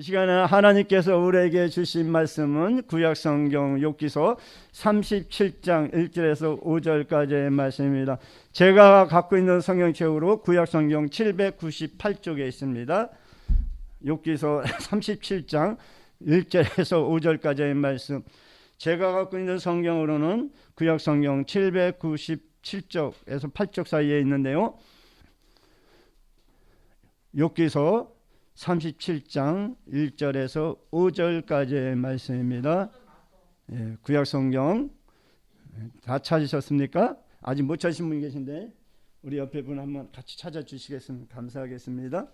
이 시간에 하나님께서 우리에게 주신 말씀은 구약 성경 욥기서 37장 1절에서 5절까지의 말씀입니다. 제가 갖고 있는 성경책으로 구약 성경 798쪽에 있습니다. 욥기서 37장 1절에서 5절까지의 말씀. 제가 갖고 있는 성경으로는 구약 성경 797쪽에서 8쪽 사이에 있는데요. 욥기서 37장 1절에서 5절까지의 말씀입니다. 예, 구약 성경 다 찾으셨습니까? 아직 못 찾으신 분이 계신데 우리 옆에 분 한번 같이 찾아 주시겠으면 감사하겠습니다.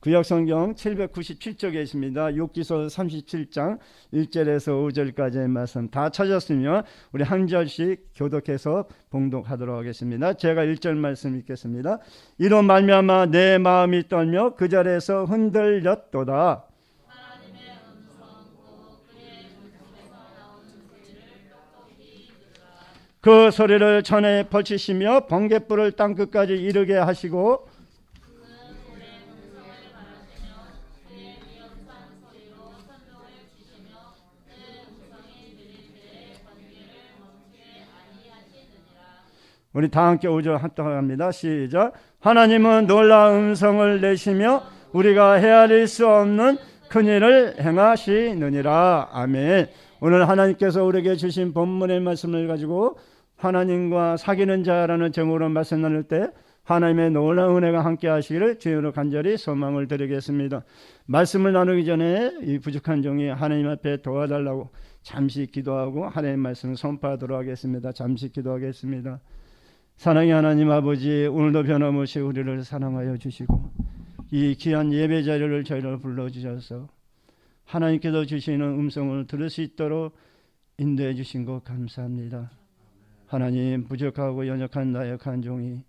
구약 성경 797쪽에 있습니다. 욥기서 37장 1절에서 5절까지의 말씀 다 찾았으면 우리 한 절씩 교독해서 봉독하도록 하겠습니다. 제가 1절 말씀 읽겠습니다. 이로 말미암아 내 마음이 떨며 그 자리에서 흔들렸도다. 그 소리를 천에 펼치시며 번갯불을 땅 끝까지 이르게 하시고 우리 다 함께 오절 합동합니다. 시작. 하나님은 놀라운 음성을 내시며 우리가 헤아릴 수 없는 큰 일을 행하시느니라. 아멘. 오늘 하나님께서 우리에게 주신 본문의 말씀을 가지고 하나님과 사귀는 자라는 제목으로 말씀 나눌 때 하나님의 놀라운 은혜가 함께 하시기를 주여로 간절히 소망을 드리겠습니다. 말씀을 나누기 전에 이 부족한 종이 하나님 앞에 도와달라고 잠시 기도하고 하나님의 말씀을 선포하도록 하겠습니다. 잠시 기도하겠습니다. 사랑의 하나님 아버지 오늘도 변함없이 우리를 사랑하여 주시고 이 귀한 예배 자리를 저희를 불러주셔서 하나님께서 주시는 음성을 들을 수 있도록 인도해 주신 것 감사합니다. 하나님 부족하고 연약한 나약한 종이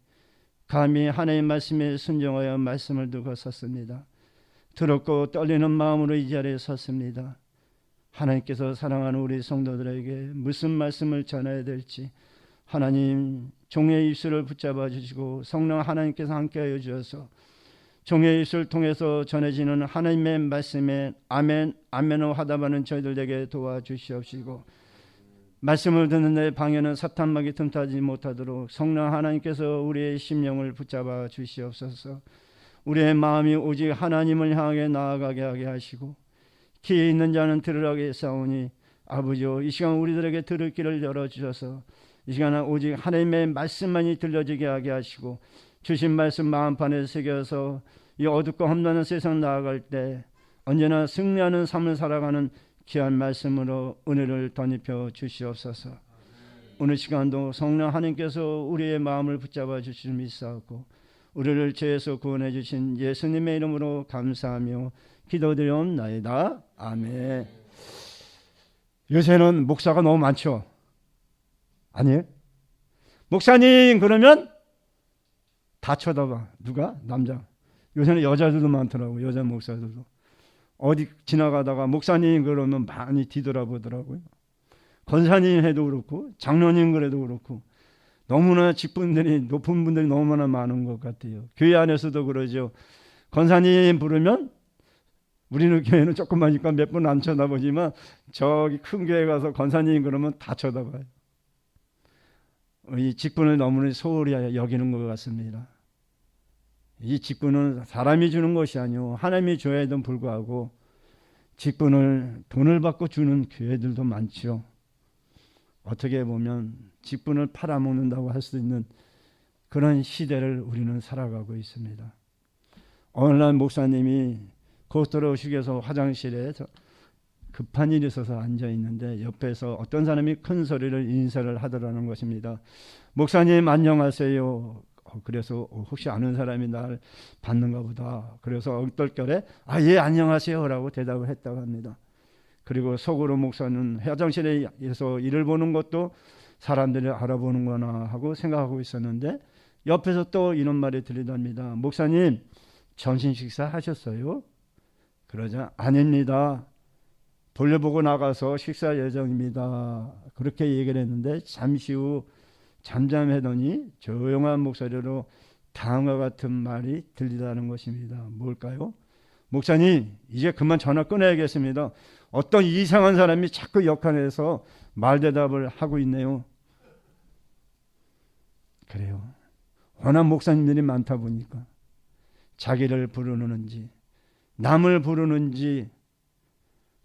감히 하나님 말씀에 순종하여 말씀을 두고 섰습니다. 두렵고 떨리는 마음으로 이 자리에 섰습니다. 하나님께서 사랑하는 우리 성도들에게 무슨 말씀을 전해야 될지 하나님 종의 입술을 붙잡아 주시고 성령 하나님께서 함께하여 주셔서 종의 입술을 통해서 전해지는 하나님의 말씀에 아멘 아멘으로 하다바는 저희들에게 도와주시옵시고 말씀을 듣는 내 방에는 사탄 막이 틈타지 못하도록 성령 하나님께서 우리의 심령을 붙잡아 주시옵소서. 우리의 마음이 오직 하나님을 향해 나아가게 하게 하시고 귀에 있는 자는 들으라게 싸우니 아버지요 이 시간 우리들에게 들을 길을 열어 주셔서 이 시간은 오직 하나님의 말씀만이 들려지게 하게 하시고 주신 말씀 마음판에 새겨서 이 어둡고 험난한 세상 나아갈 때 언제나 승리하는 삶을 살아가는 귀한 말씀으로 은혜를 덧입혀 주시옵소서. 오늘 시간도 성령 하나님께서 우리의 마음을 붙잡아 주실 믿사옵고 우리를 죄에서 구원해 주신 예수님의 이름으로 감사하며 기도드리옵나이다. 아멘. 요새는 목사가 너무 많죠. 아니에요? 목사님 그러면 다 쳐다봐. 누가? 남자. 요새는 여자들도 많더라고. 여자 목사들도. 어디 지나가다가 목사님 그러면 많이 뒤돌아보더라고요. 권사님 해도 그렇고 장로님 그래도 그렇고 너무나 직분들이 높은 분들이 너무나 많은 것 같아요. 교회 안에서도 그러죠. 권사님 부르면 우리는 교회는 조금만니까 몇분 안 쳐다보지만 저기 큰 교회 가서 권사님 그러면 다 쳐다봐요. 이 직분을 너무나 소홀히 여기는 것 같습니다. 이 직분은 사람이 주는 것이 아니오 하나님이 줘야에도 불구하고 직분을 돈을 받고 주는 교회들도 많죠. 어떻게 보면 직분을 팔아먹는다고 할 수 있는 그런 시대를 우리는 살아가고 있습니다. 어느 날 목사님이 고스트로 휴게소 화장실에 급한 일이 있어서 앉아 있는데 옆에서 어떤 사람이 큰 소리를 인사를 하더라는 것입니다. 목사님 안녕하세요. 그래서 혹시 아는 사람이 날 받는가 보다. 그래서 얼떨결에 아 예 안녕하세요라고 대답을 했다고 합니다. 그리고 속으로 목사는 화장실에서 일을 보는 것도 사람들이 알아보는구나 하고 생각하고 있었는데 옆에서 또 이런 말이 들리답니다. 목사님 점심 식사 하셨어요? 그러자 아닙니다. 돌려보고 나가서 식사 예정입니다. 그렇게 얘기를 했는데 잠시 후 잠잠하더니 조용한 목소리로 다음과 같은 말이 들리다는 것입니다. 뭘까요? 목사님 이제 그만 전화 끊어야겠습니다. 어떤 이상한 사람이 자꾸 역할해서 말대답을 하고 있네요. 그래요. 워낙 목사님들이 많다 보니까 자기를 부르는지 남을 부르는지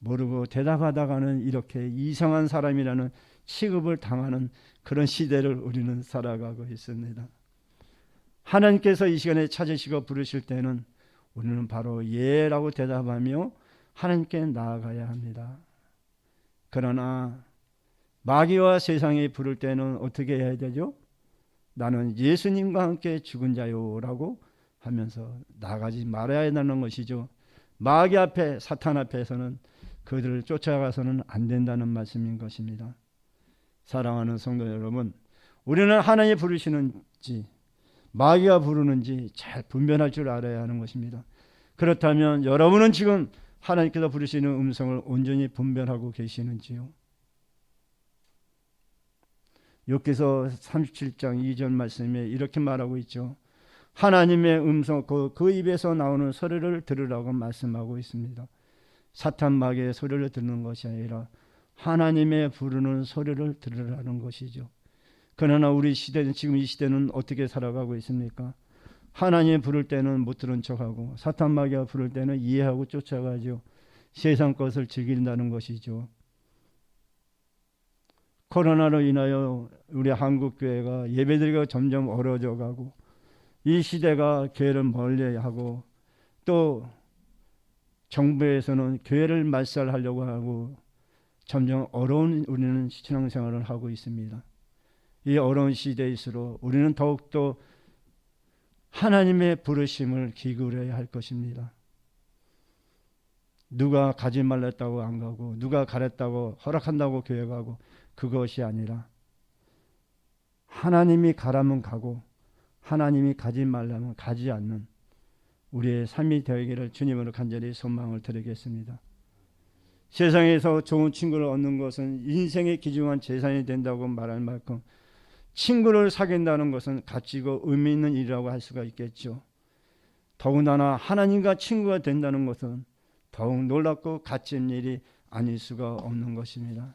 모르고 대답하다가는 이렇게 이상한 사람이라는 취급을 당하는 그런 시대를 우리는 살아가고 있습니다. 하나님께서 이 시간에 찾으시고 부르실 때는 우리는 바로 예라고 대답하며 하나님께 나아가야 합니다. 그러나 마귀와 세상이 부를 때는 어떻게 해야 되죠? 나는 예수님과 함께 죽은 자요라고 하면서 나가지 말아야 한다는 것이죠. 마귀 앞에 사탄 앞에서는 그들을 쫓아가서는 안 된다는 말씀인 것입니다. 사랑하는 성도 여러분, 우리는 하나님 부르시는지 마귀가 부르는지 잘 분별할 줄 알아야 하는 것입니다. 그렇다면 여러분은 지금 하나님께서 부르시는 음성을 온전히 분별하고 계시는지요? 여기서 37장 2절 말씀에 이렇게 말하고 있죠. 하나님의 음성 그, 그 입에서 나오는 소리를 들으라고 말씀하고 있습니다. 사탄 마귀의 소리를 듣는 것이 아니라 하나님의 부르는 소리를 들으라는 것이죠. 그러나 우리 시대는 지금 이 시대는 어떻게 살아가고 있습니까? 하나님 부를 때는 못 들은 척하고 사탄 마귀가 부를 때는 이해하고 쫓아가죠. 세상 것을 즐긴다는 것이죠. 코로나로 인하여 우리 한국 교회가 예배드리기가 점점 어려져 가고 이 시대가 교회를 멀리하고 또 정부에서는 교회를 말살하려고 하고 점점 어려운 우리는 신앙생활을 하고 있습니다. 이 어려운 시대일수록 우리는 더욱더 하나님의 부르심을 기울여야 할 것입니다. 누가 가지 말랬다고 안 가고 누가 가랬다고 허락한다고 교회 가고 그것이 아니라 하나님이 가라면 가고 하나님이 가지 말라면 가지 않는 우리의 삶이 되기를 주님으로 간절히 소망을 드리겠습니다. 세상에서 좋은 친구를 얻는 것은 인생의 귀중한 재산이 된다고 말할 만큼 친구를 사귄다는 것은 가치고 의미 있는 일이라고 할 수가 있겠죠. 더군다나 하나님과 친구가 된다는 것은 더욱 놀랍고 가치 있는 일이 아닐 수가 없는 것입니다.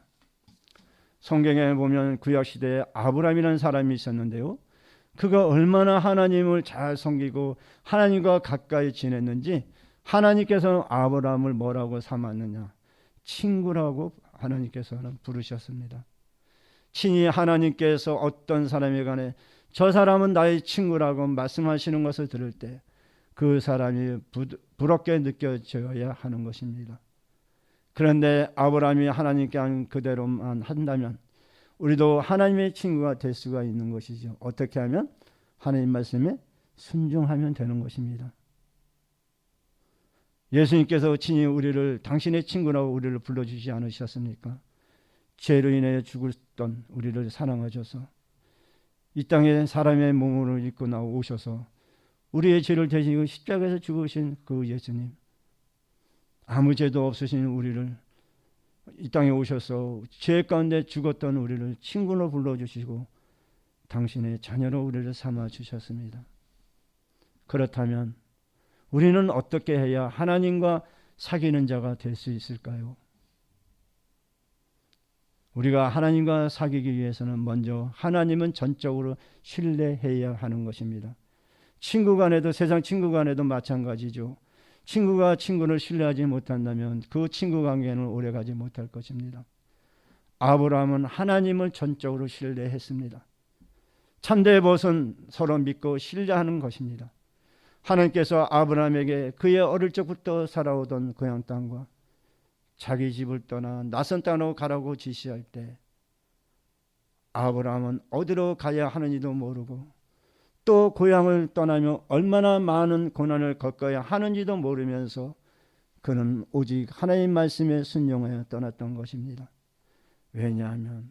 성경에 보면 구약 시대에 아브라함이라는 사람이 있었는데요. 그가 얼마나 하나님을 잘 섬기고 하나님과 가까이 지냈는지 하나님께서는 아브라함을 뭐라고 삼았느냐? 친구라고 하나님께서는 부르셨습니다. 친히 하나님께서 어떤 사람에 관해 저 사람은 나의 친구라고 말씀하시는 것을 들을 때 그 사람이 부럽게 느껴져야 하는 것입니다. 그런데 아브라함이 하나님께 한 그대로만 한다면 우리도 하나님의 친구가 될 수가 있는 것이죠. 어떻게 하면 하나님 말씀에 순종하면 되는 것입니다. 예수님께서 친히 우리를 당신의 친구라고 우리를 불러주지 않으셨습니까? 죄로 인해 죽었던 우리를 사랑하셔서 이 땅에 사람의 몸으로 입고 나오셔서 우리의 죄를 대신고 십자가에서 죽으신 그 예수님 아무 죄도 없으신 우리를 이 땅에 오셔서 죄 가운데 죽었던 우리를 친구로 불러주시고 당신의 자녀로 우리를 삼아 주셨습니다. 그렇다면 우리는 어떻게 해야 하나님과 사귀는 자가 될 수 있을까요? 우리가 하나님과 사귀기 위해서는 먼저 하나님은 전적으로 신뢰해야 하는 것입니다. 친구 간에도 세상 친구 간에도 마찬가지죠. 친구가 친구를 신뢰하지 못한다면 그 친구 관계는 오래가지 못할 것입니다. 아브라함은 하나님을 전적으로 신뢰했습니다. 참된 벗은 서로 믿고 신뢰하는 것입니다. 하나님께서 아브라함에게 그의 어릴 적부터 살아오던 고향 땅과 자기 집을 떠나 낯선 땅으로 가라고 지시할 때 아브라함은 어디로 가야 하는지도 모르고 또 고향을 떠나며 얼마나 많은 고난을 겪어야 하는지도 모르면서 그는 오직 하나님 말씀에 순종하여 떠났던 것입니다. 왜냐하면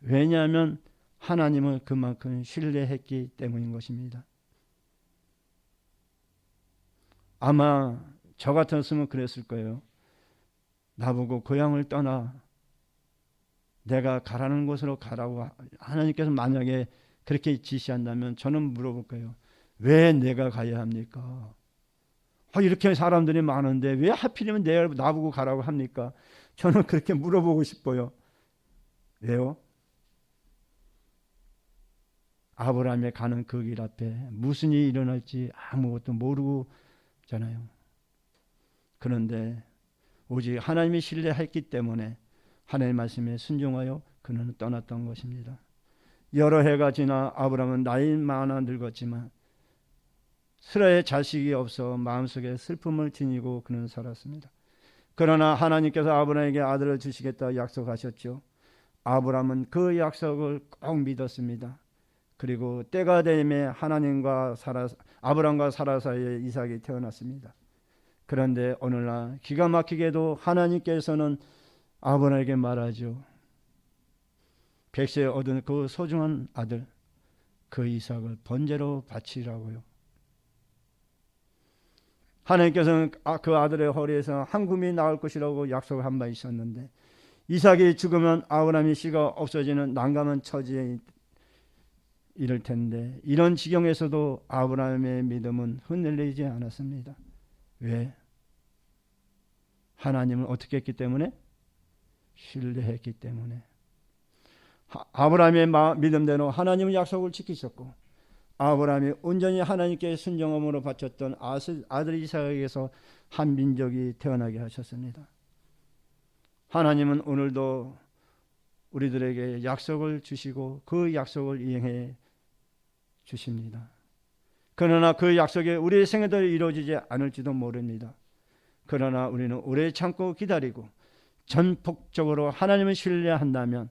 왜냐하면 하나님을 그만큼 신뢰했기 때문인 것입니다. 아마 저 같았으면 그랬을 거예요. 나보고 고향을 떠나 내가 가라는 곳으로 가라고 하나님께서 만약에 그렇게 지시한다면 저는 물어볼 거예요. 왜 내가 가야 합니까? 아, 이렇게 사람들이 많은데 왜 하필이면 내 나보고 가라고 합니까? 저는 그렇게 물어보고 싶어요. 왜요? 아브라함의 가는 그 길 앞에 무슨 일이 일어날지 아무것도 모르잖아요. 그런데 오직 하나님이 신뢰했기 때문에 하나님 말씀에 순종하여 그는 떠났던 것입니다. 여러 해가 지나 아브라함은 나이 많아 늙었지만 스라의 자식이 없어 마음속에 슬픔을 지니고 그는 살았습니다. 그러나 하나님께서 아브라함에게 아들을 주시겠다 약속하셨죠. 아브라함은 그 약속을 꼭 믿었습니다. 그리고 때가 되매 하나님과 사라 아브라함과 사라 사이에 이삭이 태어났습니다. 그런데 오늘날 기가 막히게도 하나님께서는 아브라함에게 말하죠. 백세 얻은 그 소중한 아들 그 이삭을 번제로 바치라고요. 하나님께서는 아, 그 아들의 허리에서 한 굼이 나올 것이라고 약속을 한바 있었는데 이삭이 죽으면 아브라함의 씨가 없어지는 난감한 처지에 이를 텐데 이런 지경에서도 아브라함의 믿음은 흔들리지 않았습니다. 왜? 하나님을 어떻게 했기 때문에? 신뢰했기 때문에. 아브라함의 믿음대로 하나님은 약속을 지키셨고 아브라함이 온전히 하나님께 순종함으로 바쳤던 아들 이삭에게서 한 민족이 태어나게 하셨습니다. 하나님은 오늘도 우리들에게 약속을 주시고 그 약속을 이행해 주십니다. 그러나 그 약속이 우리의 생애대로 이루어지지 않을지도 모릅니다. 그러나 우리는 오래 참고 기다리고 전폭적으로 하나님을 신뢰한다면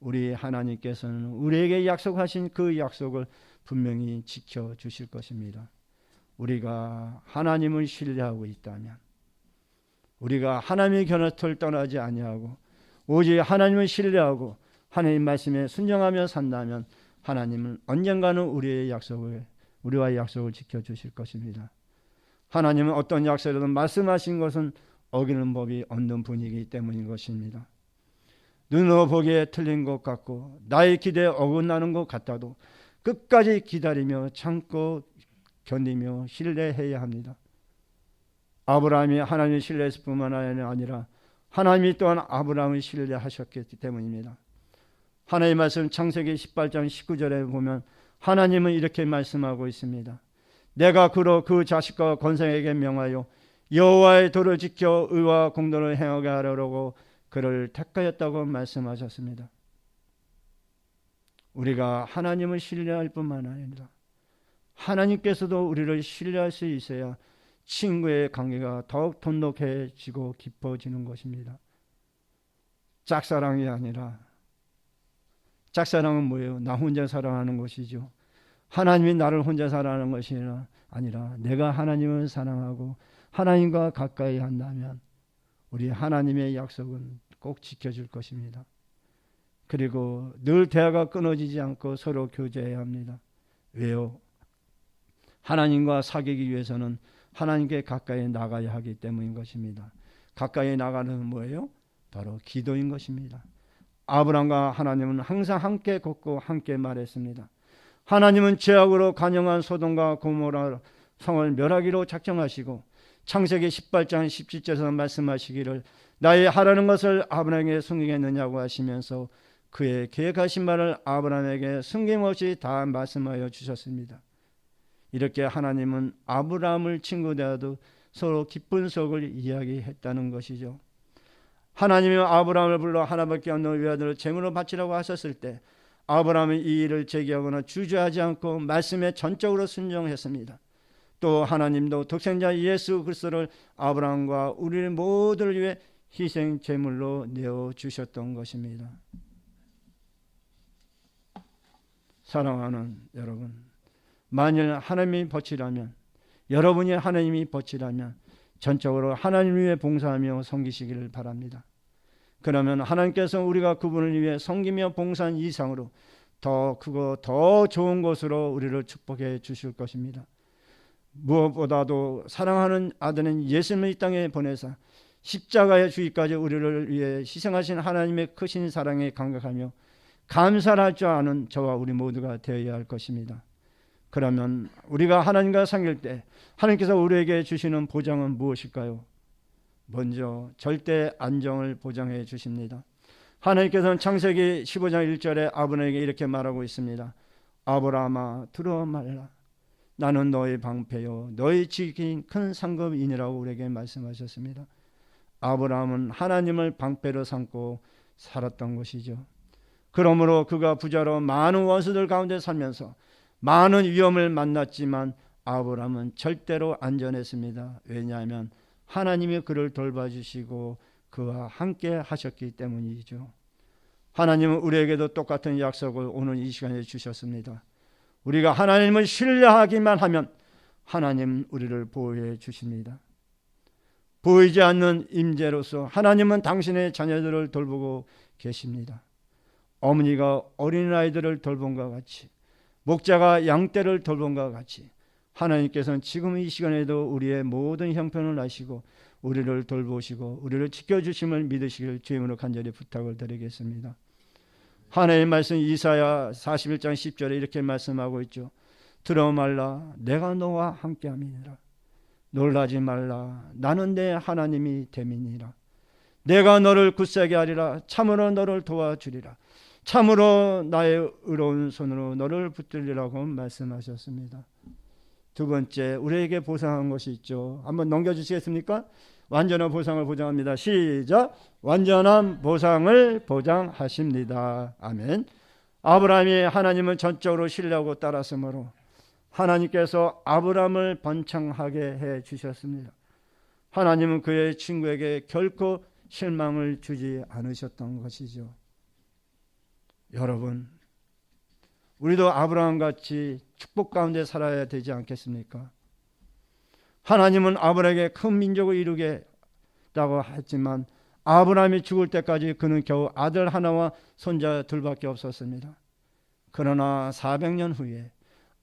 우리 하나님께서는 우리에게 약속하신 그 약속을 분명히 지켜 주실 것입니다. 우리가 하나님을 신뢰하고 있다면 우리가 하나님의 견해를 떠나지 아니하고 오직 하나님을 신뢰하고 하나님 말씀에 순종하며 산다면 하나님은 언젠가는 우리의 약속을 우리와의 약속을 지켜 주실 것입니다. 하나님은 어떤 약속이든 말씀하신 것은 어기는 법이 없는 분이기 때문인 것입니다. 눈으로 보기에 틀린 것 같고 나의 기대에 어긋나는 것 같아도 끝까지 기다리며 참고 견디며 신뢰해야 합니다. 아브라함이 하나님을 신뢰했을 뿐만 아니라 하나님이 또한 아브라함을 신뢰하셨기 때문입니다. 하나님의 말씀 창세기 18장 19절에 보면 하나님은 이렇게 말씀하고 있습니다. 내가 그로 그 자식과 권세에게 명하여 여호와의 도를 지켜 의와 공도를 행하게 하려고 그를 택하였다고 말씀하셨습니다. 우리가 하나님을 신뢰할 뿐만 아니라 하나님께서도 우리를 신뢰할 수 있어야 친구의 관계가 더욱 돈독해지고 깊어지는 것입니다. 짝사랑이 아니라 짝사랑은 뭐예요? 나 혼자 사랑하는 것이죠. 하나님이 나를 혼자 사랑하는 것이 아니라 내가 하나님을 사랑하고 하나님과 가까이 한다면 우리 하나님의 약속은 꼭 지켜줄 것입니다. 그리고 늘 대화가 끊어지지 않고 서로 교제해야 합니다. 왜요? 하나님과 사귀기 위해서는 하나님께 가까이 나가야 하기 때문인 것입니다. 가까이 나가는 뭐예요? 바로 기도인 것입니다. 아브람과 하나님은 항상 함께 걷고 함께 말했습니다. 하나님은 죄악으로 간영한 소돔과 고모라 성을 멸하기로 작정하시고 창세기 18장 17절에서 말씀하시기를 나의 하라는 것을 아브라함에게 숨기겠느냐고 하시면서 그의 계획하신 말을 아브라함에게 숨김없이 다 말씀하여 주셨습니다. 이렇게 하나님은 아브라함을 친구 대하도 서로 기쁜 속을 이야기했다는 것이죠. 하나님이 아브라함을 불러 하나밖에 없는 외아들을 제물로 바치라고 하셨을 때 아브라함은 이 일을 제기하거나 주저하지 않고 말씀에 전적으로 순종했습니다. 또 하나님도 독생자 예수 그리스도를 아브라함과 우리 모두를 위해 희생 제물로 내어 주셨던 것입니다. 사랑하는 여러분, 만일 하나님이 버치라면 여러분이 하나님이 버치라면 전적으로 하나님 위해 봉사하며 섬기시기를 바랍니다. 그러면 하나님께서 우리가 그분을 위해 섬기며 봉사한 이상으로 더 크고 더 좋은 것으로 우리를 축복해 주실 것입니다. 무엇보다도 사랑하는 아들은 예수님을 이 땅에 보내사 십자가의 주의까지 우리를 위해 희생하신 하나님의 크신 사랑에 감격하며 감사할 줄 아는 저와 우리 모두가 되어야 할 것입니다. 그러면 우리가 하나님과 상일 때 하나님께서 우리에게 주시는 보장은 무엇일까요? 먼저 절대 안정을 보장해 주십니다. 하나님께서는 창세기 15장 1절에 아브라함에게 이렇게 말하고 있습니다. 아브라함아 들어 말라. 나는 너의 방패요 너의 지킨 큰 상급인이라고 우리에게 말씀하셨습니다. 아브라함은 하나님을 방패로 삼고 살았던 것이죠. 그러므로 그가 부자로 많은 원수들 가운데 살면서 많은 위험을 만났지만 아브라함은 절대로 안전했습니다. 왜냐하면 하나님이 그를 돌봐주시고 그와 함께 하셨기 때문이죠. 하나님은 우리에게도 똑같은 약속을 오늘 이 시간에 주셨습니다. 우리가 하나님을 신뢰하기만 하면 하나님 우리를 보호해 주십니다. 보이지 않는 임재로서 하나님은 당신의 자녀들을 돌보고 계십니다. 어머니가 어린아이들을 돌본 것 같이 목자가 양떼를 돌본 것 같이 하나님께서는 지금 이 시간에도 우리의 모든 형편을 아시고 우리를 돌보시고 우리를 지켜주심을 믿으시길 주임으로 간절히 부탁을 드리겠습니다. 하나님의 말씀 이사야 41장 10절에 이렇게 말씀하고 있죠. 들어 말라 내가 너와 함께함이니라. 놀라지 말라 나는 내 하나님이 됨이니라. 내가 너를 굳세게 하리라 참으로 너를 도와주리라. 참으로 나의 의로운 손으로 너를 붙들리라고 말씀하셨습니다. 두 번째 우리에게 보상한 것이 있죠. 한번 넘겨주시겠습니까? 완전한 보상을 보장합니다. 시작. 완전한 보상을 보장하십니다. 아멘. 아브라함이 하나님을 전적으로 신뢰하고 따랐으므로 하나님께서 아브라함을 번창하게 해 주셨습니다. 하나님은 그의 친구에게 결코 실망을 주지 않으셨던 것이죠. 여러분, 우리도 아브라함 같이 축복 가운데 살아야 되지 않겠습니까? 하나님은 아브라함에게 큰 민족을 이루겠다고 했지만 아브라함이 죽을 때까지 그는 겨우 아들 하나와 손자 둘밖에 없었습니다. 그러나 400년 후에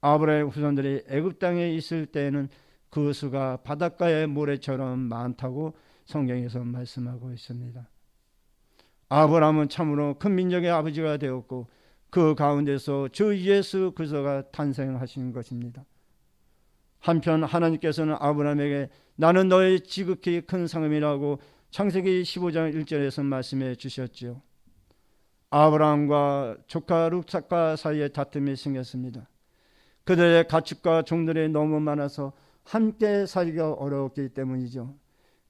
아브라함의 후손들이 애굽 땅에 있을 때에는 그 수가 바닷가의 모래처럼 많다고 성경에서 말씀하고 있습니다. 아브라함은 참으로 큰 민족의 아버지가 되었고 그 가운데서 주 예수 그리스도가 탄생하신 것입니다. 한편 하나님께서는 아브라함에게 나는 너의 지극히 큰 상음이라고 창세기 15장 1절에서 말씀해 주셨지요. 아브라함과 조카 룩삭과 사이에 다툼이 생겼습니다. 그들의 가축과 종들이 너무 많아서 함께 살기가 어려웠기 때문이죠.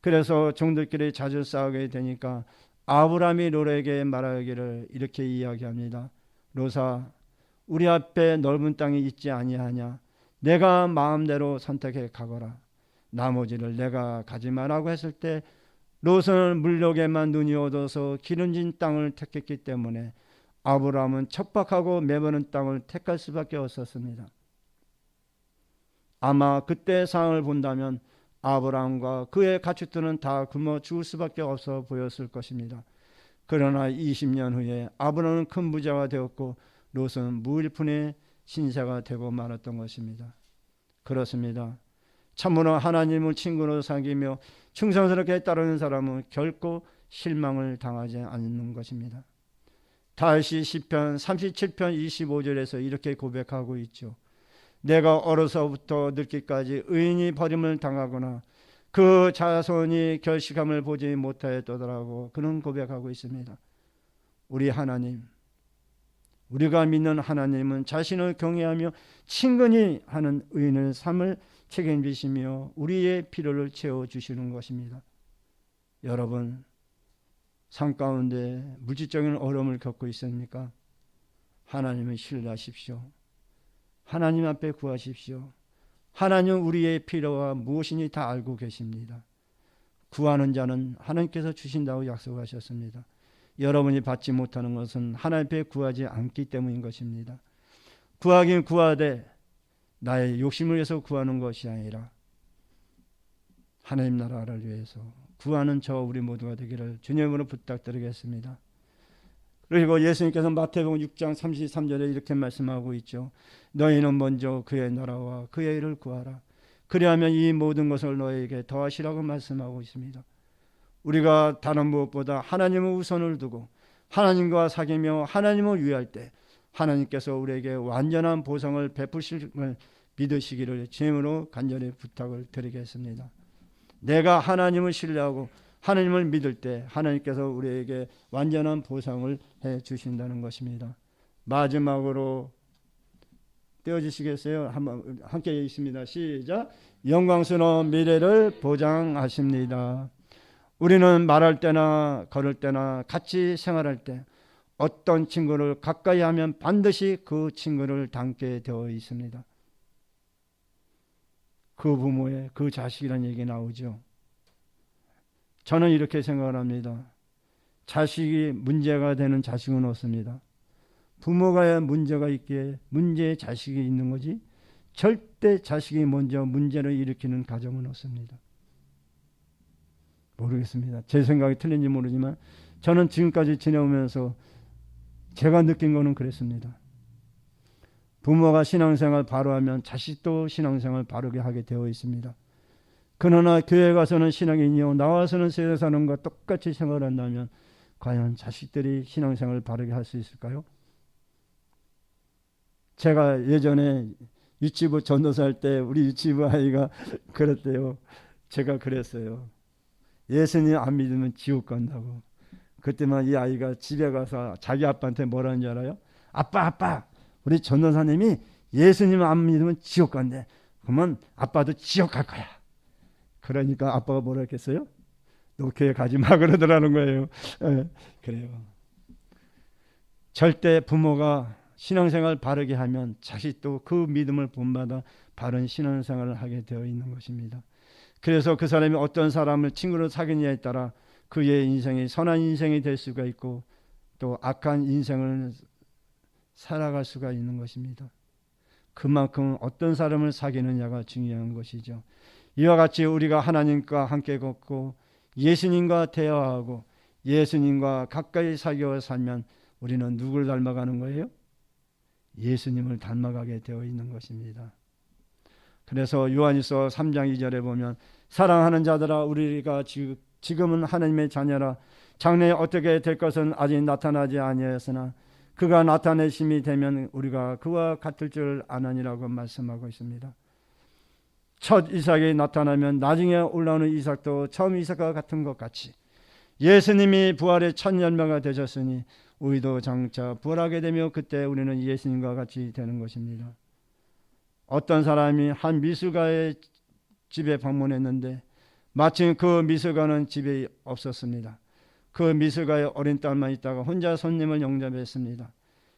그래서 종들끼리 자주 싸우게 되니까 아브라함이 롯에게 말하기를 이렇게 이야기합니다. 로사, 우리 앞에 넓은 땅이 있지 아니하냐? 내가 마음대로 선택해 가거라. 나머지를 내가 가지 마라고 했을 때 롯은 물욕에만 눈이 어둬서 기름진 땅을 택했기 때문에 아브라함은 척박하고 매번은 땅을 택할 수밖에 없었습니다. 아마 그때 상황을 본다면 아브라함과 그의 가축들은 다 굶어 죽을 수밖에 없어 보였을 것입니다. 그러나 20년 후에 아브라함은 큰 부자가 되었고 롯은 무일푼의 신세가 되고 말았던 것입니다. 그렇습니다. 참으로 하나님을 친구로 사귀며 충성스럽게 따르는 사람은 결코 실망을 당하지 않는 것입니다. 다시 시편 37편 25절에서 이렇게 고백하고 있죠. 내가 어려서부터 늙기까지 의인이 버림을 당하거나 그 자손이 결식함을 보지 못하였더라고 그는 고백하고 있습니다. 우리 하나님, 우리가 믿는 하나님은 자신을 경외하며 친근히 하는 의인을 삶을 책임지시며 우리의 필요를 채워 주시는 것입니다. 여러분, 삶 가운데 물질적인 어려움을 겪고 있습니까? 하나님을 신뢰하십시오. 하나님 앞에 구하십시오. 하나님 우리의 필요와 무엇이니 다 알고 계십니다. 구하는 자는 하나님께서 주신다고 약속하셨습니다. 여러분이 받지 못하는 것은 하나님 앞에 구하지 않기 때문인 것입니다. 구하긴 구하되 나의 욕심을 위해서 구하는 것이 아니라 하나님 나라를 위해서 구하는 저 우리 모두가 되기를 주님으로 부탁드리겠습니다. 그리고 예수님께서 마태복음 6장 33절에 이렇게 말씀하고 있죠. 너희는 먼저 그의 나라와 그의 일을 구하라. 그리하면 이 모든 것을 너에게 더하시라고 말씀하고 있습니다. 우리가 다른 무엇보다 하나님의 우선을 두고 하나님과 사귀며 하나님을 위할 때 하나님께서 우리에게 완전한 보상을 베푸실을 믿으시기를 주님으로 간절히 부탁을 드리겠습니다. 내가 하나님을 신뢰하고 하나님을 믿을 때 하나님께서 우리에게 완전한 보상을 해 주신다는 것입니다. 마지막으로 떼어주시겠어요? 한번 함께 있습니다. 시작. 영광스러운 미래를 보장하십니다. 우리는 말할 때나 걸을 때나 같이 생활할 때 어떤 친구를 가까이 하면 반드시 그 친구를 닮게 되어 있습니다. 그 부모의 그 자식이라는 얘기 나오죠. 저는 이렇게 생각을 합니다. 자식이 문제가 되는 자식은 없습니다. 부모가 문제가 있기에 문제의 자식이 있는 거지 절대 자식이 먼저 문제를 일으키는 가정은 없습니다. 모르겠습니다. 제 생각이 틀린지 모르지만 저는 지금까지 지내오면서 제가 느낀 거는 그랬습니다. 부모가 신앙생활 바로 하면 자식도 신앙생활 바르게 하게 되어 있습니다. 그러나 교회 가서는 신앙인이요 나와서는 세상 사는과 똑같이 생활한다면 과연 자식들이 신앙생활 바르게 할 수 있을까요? 제가 예전에 유치부 전도사 할 때 우리 유치부 아이가 그랬대요. 제가 그랬어요. 예수님 안 믿으면 지옥 간다고. 그때만 이 아이가 집에 가서 자기 아빠한테 뭐라는 줄 알아요? 아빠 아빠 우리 전도사님이 예수님 안 믿으면 지옥 간대. 그러면 아빠도 지옥 갈 거야. 그러니까 아빠가 뭐라 했겠어요? 너 교회 가지 마 그러더라는 거예요. 네, 그래요. 절대 부모가 신앙생활 바르게 하면 자식도 그 믿음을 본받아 바른 신앙생활을 하게 되어 있는 것입니다. 그래서 그 사람이 어떤 사람을 친구로 사귀느냐에 따라 그의 인생이 선한 인생이 될 수가 있고 또 악한 인생을 살아갈 수가 있는 것입니다. 그만큼 어떤 사람을 사귀느냐가 중요한 것이죠. 이와 같이 우리가 하나님과 함께 걷고 예수님과 대화하고 예수님과 가까이 사귀어 살면 우리는 누굴 닮아가는 거예요? 예수님을 닮아가게 되어 있는 것입니다. 그래서 요한일서 3장 2절에 보면 사랑하는 자들아 우리가 지금은 하나님의 자녀라 장래에 어떻게 될 것은 아직 나타나지 아니하였으나 그가 나타내심이 되면 우리가 그와 같을 줄 아느니라고 말씀하고 있습니다. 첫 이삭이 나타나면 나중에 올라오는 이삭도 처음 이삭과 같은 것 같이 예수님이 부활의 첫 열매가 되셨으니 우리도 장차 부활하게 되며 그때 우리는 예수님과 같이 되는 것입니다. 어떤 사람이 한 미술가의 집에 방문했는데 마침 그 미술가는 집에 없었습니다. 그 미술가의 어린 딸만 있다가 혼자 손님을 영접했습니다.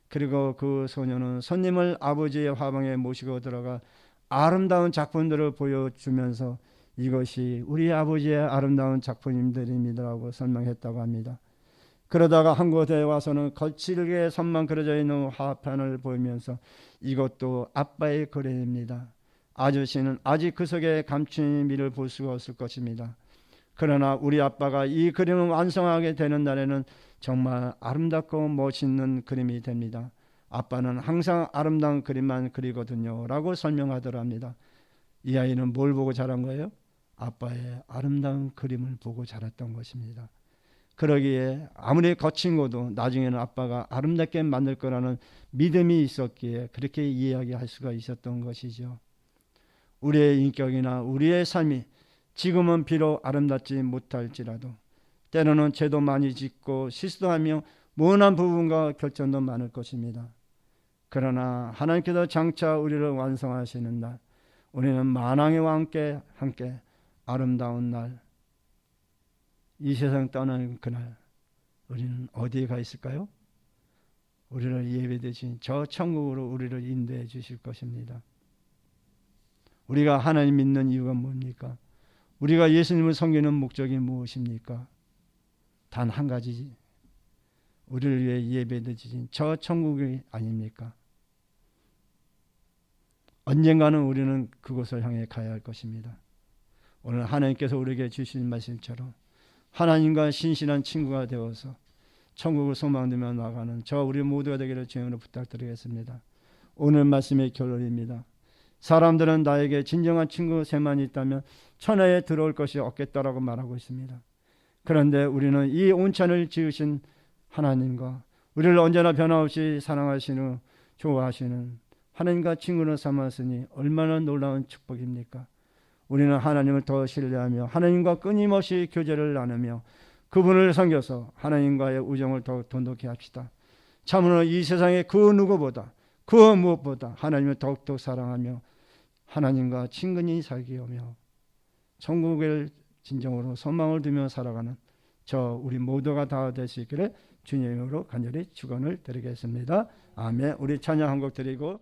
그리고 그 소녀는 손님을 아버지의 화방에 모시고 들어가 아름다운 작품들을 보여주면서 이것이 우리 아버지의 아름다운 작품들입니다라고 설명했다고 합니다. 그러다가 한 곳에 와서는 거칠게 선만 그려져 있는 화판을 보이면서 이것도 아빠의 그림입니다. 아저씨는 아직 그 속에 감춘 미를 볼 수가 없을 것입니다. 그러나 우리 아빠가 이 그림을 완성하게 되는 날에는 정말 아름답고 멋있는 그림이 됩니다. 아빠는 항상 아름다운 그림만 그리거든요. 라고 설명하더랍니다. 이 아이는 뭘 보고 자란 거예요? 아빠의 아름다운 그림을 보고 자랐던 것입니다. 그러기에 아무리 거친 것도 나중에는 아빠가 아름답게 만들 거라는 믿음이 있었기에 그렇게 이야기할 수가 있었던 것이죠. 우리의 인격이나 우리의 삶이 지금은 비록 아름답지 못할지라도 때로는 죄도 많이 짓고 실수하며 무한한 부분과 결점도 많을 것입니다. 그러나 하나님께서 장차 우리를 완성하시는 날, 우리는 만왕의 왕께 함께 아름다운 날, 이 세상 떠나는 그날 우리는 어디에 가 있을까요? 우리를 예배되신 저 천국으로 우리를 인도해 주실 것입니다. 우리가 하나님 믿는 이유가 뭡니까? 우리가 예수님을 섬기는 목적이 무엇입니까? 단 한 가지지. 우리를 위해 예배되신 저 천국이 아닙니까? 언젠가는 우리는 그곳을 향해 가야 할 것입니다. 오늘 하나님께서 우리에게 주신 말씀처럼 하나님과 신실한 친구가 되어서 천국을 소망되며 나가는 저 우리 모두가 되기를 주님으로 부탁드리겠습니다. 오늘 말씀의 결론입니다. 사람들은 나에게 진정한 친구 세만 있다면 천하에 들어올 것이 없겠다라고 말하고 있습니다. 그런데 우리는 이 온천을 지으신 하나님과 우리를 언제나 변함없이 사랑하시는 좋아하시는 하나님과 친구로 삼았으니 얼마나 놀라운 축복입니까? 우리는 하나님을 더 신뢰하며 하나님과 끊임없이 교제를 나누며 그분을 섬겨서 하나님과의 우정을 더욱 돈독히 합시다. 참으로 이 세상에 그 누구보다 그 무엇보다 하나님을 더욱더 사랑하며 하나님과 친근히 살기 하며 천국을 진정으로 소망을 두며 살아가는 저 우리 모두가 다 될 수 있기를 주님으로 간절히 축원을 드리겠습니다. 아멘. 우리 찬양 한 곡 드리고